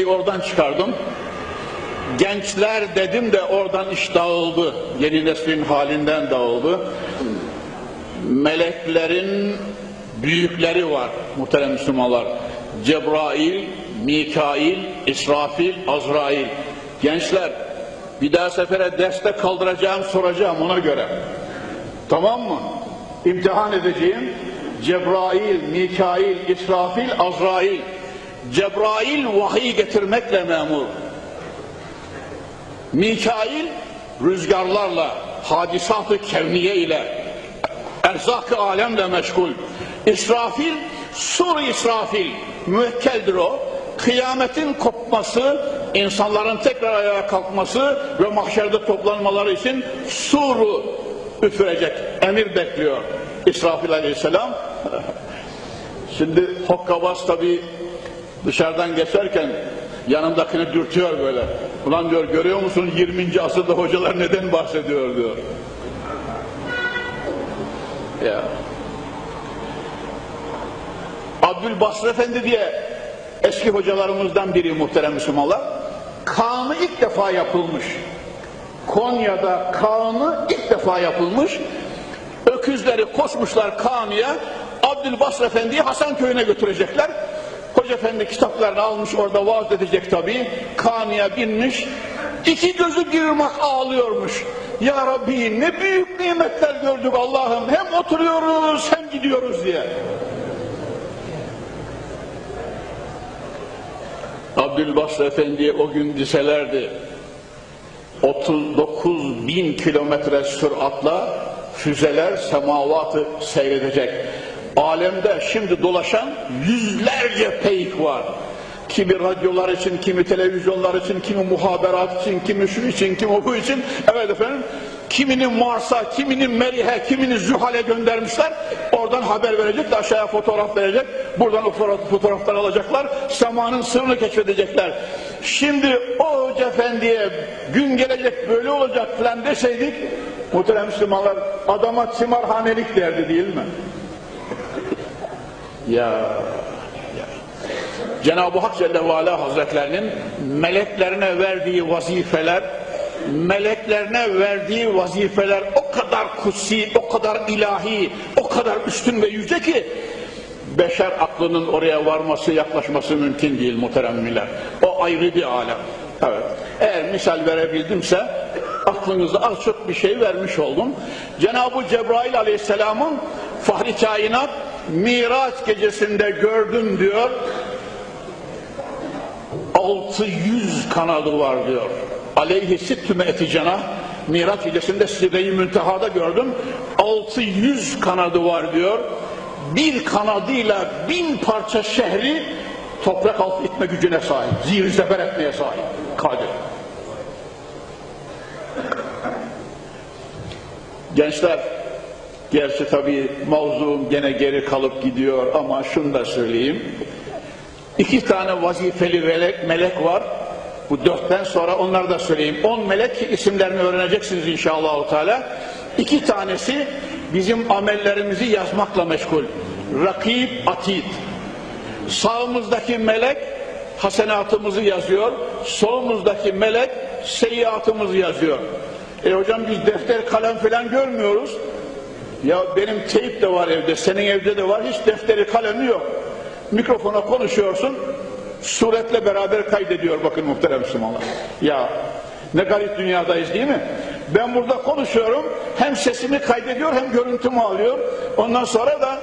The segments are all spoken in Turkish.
cümleyi oradan çıkardım. Gençler dedim de oradan iş dağıldı. Yeni neslin halinden dağıldı. Meleklerin büyükleri var muhterem Müslümanlar. Cebrail, Mikail, İsrafil, Azrail. Gençler bir daha sefere derste kaldıracağım soracağım ona göre. Tamam mı? İmtihan edeceğim. Cebrail, Mikail, İsrafil, Azrail. Cebrail vahiy getirmekle memur. Mikail rüzgarlarla, hadisat-ı kevniye ile, erzak-ı alemle meşgul. İsrafil, sur İsrafil, müvekkeldir o. Kıyametin kopması, insanların tekrar ayağa kalkması ve mahşerde toplanmaları için suru üfürecek, emir bekliyor İsrafil aleyhisselam. Şimdi Hokkabaz tabi dışarıdan geçerken yanımdakini dürtüyor böyle. Ulan diyor görüyor musun 20. asırda hocalar neden bahsediyor diyor. Ya. Abdülbasır Efendi diye eski hocalarımızdan biri muhterem Müslümanlar. Kanı ilk defa yapılmış. Konya'da kanı ilk defa yapılmış. Öküzleri koşmuşlar kanıya. Abdülbasır Efendi'yi Hasan köyüne götürecekler. Hoca Efendi kitaplarını almış orada vaaz edecek tabii. Kanıya binmiş. İki gözü bir ırmak ağlıyormuş. Ya Rabbi ne büyük nimetler gördük Allah'ım. Hem oturuyoruz hem gidiyoruz diye. Abdülbasır Efendi'ye o gün diselerdi 39 bin kilometre süratla füzeler semavatı seyredecek. Alemde şimdi dolaşan yüzlerce peyk var. Kimi radyolar için, kimi televizyonlar için, kimi muhaberat için, kimi şu için, kimi bu için. Evet efendim, kimini Mars'a, kimini Merih'e, kimini Zühal'e göndermişler. Oradan haber verecek aşağıya fotoğraf verecek. Buradan o fotoğrafları alacaklar. Semanın sırrını keşfedecekler. Şimdi o Hoca Efendi'ye gün gelecek böyle olacak falan deseydik, muhterem Müslümanlar adama timarhanelik derdi değil mi? Ya Cenab-ı Hak Celle ve Ala Hazretlerinin meleklerine verdiği vazifeler, meleklerine verdiği vazifeler o kadar kutsi, o kadar ilahi, o kadar üstün ve yüce ki beşer aklının oraya varması, yaklaşması mümkün değil muhteremmiler. O ayrı bir alem. Evet. Eğer misal verebildimse aklınızda az çok bir şey vermiş oldum. Cenab-ı Cebrail Aleyhisselam'ın Fahri Kainat Miraç gecesinde gördüm diyor. 600 kanadı var diyor. Aleyhi sittüme eti cenah. Miraç gecesinde Sidre-i Münteha'da gördüm. 600 kanadı var diyor. Bir kanadıyla bin parça şehri toprak altı itme gücüne sahip. Zihir zeber etmeye sahip. Kadir. Gençler, gerçi tabii mavzum gene geri kalıp gidiyor ama şunu da söyleyeyim. İki tane vazifeli melek, melek var. Bu dörtten sonra onları da söyleyeyim. On melek isimlerini öğreneceksiniz inşallah. Teala. İki tanesi bizim amellerimizi yazmakla meşgul. Rakib, atid. Sağımızdaki melek hasenatımızı yazıyor. Solumuzdaki melek seyyiatımızı yazıyor. E hocam biz defter kalem falan görmüyoruz. Ya benim teyip de var evde, senin evde de var. Hiç defteri kalemi yok. Mikrofona konuşuyorsun, suretle beraber kaydediyor bakın muhterem Müslümanlar. Ya ne garip dünyadayız değil mi? Ben burada konuşuyorum, hem sesimi kaydediyor hem görüntümü alıyor. Ondan sonra da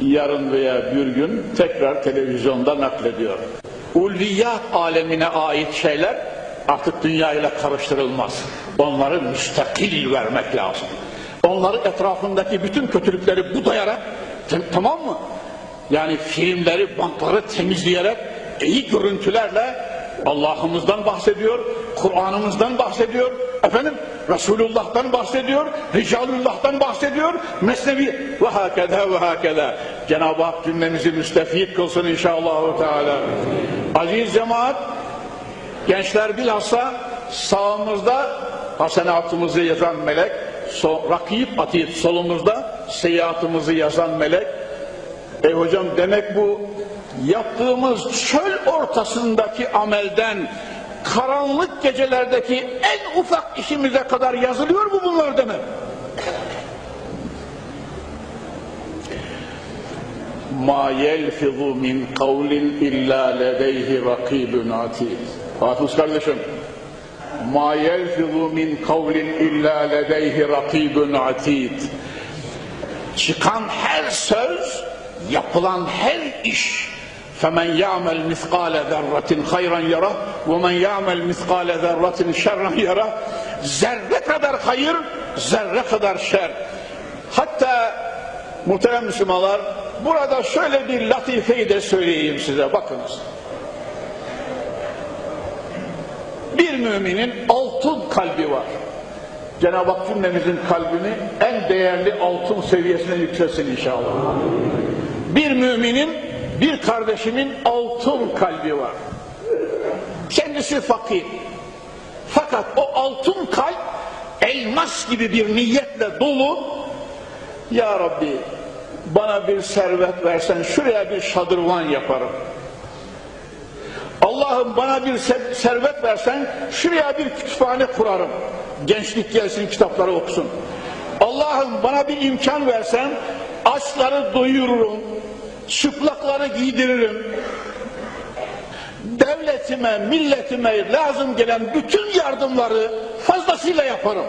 yarın veya bir gün tekrar televizyonda naklediyor. Ulviyat alemine ait şeyler artık dünya ile karıştırılmaz. Onları müstakil vermek lazım. Onları etrafındaki bütün kötülükleri budayarak tamam mı? Yani filmleri, bankları temizleyerek iyi görüntülerle Allah'ımızdan bahsediyor, Kur'an'ımızdan bahsediyor, efendim Resulullah'tan bahsediyor, Ricalullah'tan bahsediyor, Mesnevi ve hakeza ve hakeza. Cenab-ı Hak cümlemizi müstefid kılsın inşallah. Teala. Aziz cemaat, gençler bilhassa sağımızda hasenatımızı yazan melek, so, rakip atid solumuzda seyahatımızı yazan melek E hocam demek bu yaptığımız çöl ortasındaki amelden karanlık gecelerdeki en ufak işimize kadar yazılıyor mu bunlar demek? Ma yelfizu min kavlin illa ledeyhi rakibun atid. Hafız kardeşim, ma yelfizu min kavlin illa ledeyhi rakibun atid. Çıkan her söz, yapılan her iş فَمَنْ يَعْمَلْ مِثْقَالَ ذَرَّةٍ خَيْرًا يَرَهُ وَمَنْ يَعْمَلْ مِثْقَالَ ذَرَّةٍ شَرًّا يَرَهُ Zerre kadar hayır, zerre kadar şer. Hatta muhterem Müslümanlar, burada şöyle bir latifeyi de söyleyeyim size, bakınız. Bir müminin altın kalbi var. Cenab-ı Hak cümlemizin kalbini en değerli altın seviyesine yükselsin inşallah. Bir müminin, bir kardeşimin altın kalbi var. Kendisi fakir. Fakat o altın kalp elmas gibi bir niyetle dolu. Ya Rabbi bana bir servet versen şuraya bir şadırvan yaparım. Allah'ım bana bir se- servet versen şuraya bir kütüphane kurarım. Gençlik gelsin kitapları okusun. Allah'ım bana bir imkan versen açları doyururum. Çıplakları giydiririm. Devletime, milletime lazım gelen bütün yardımları fazlasıyla yaparım.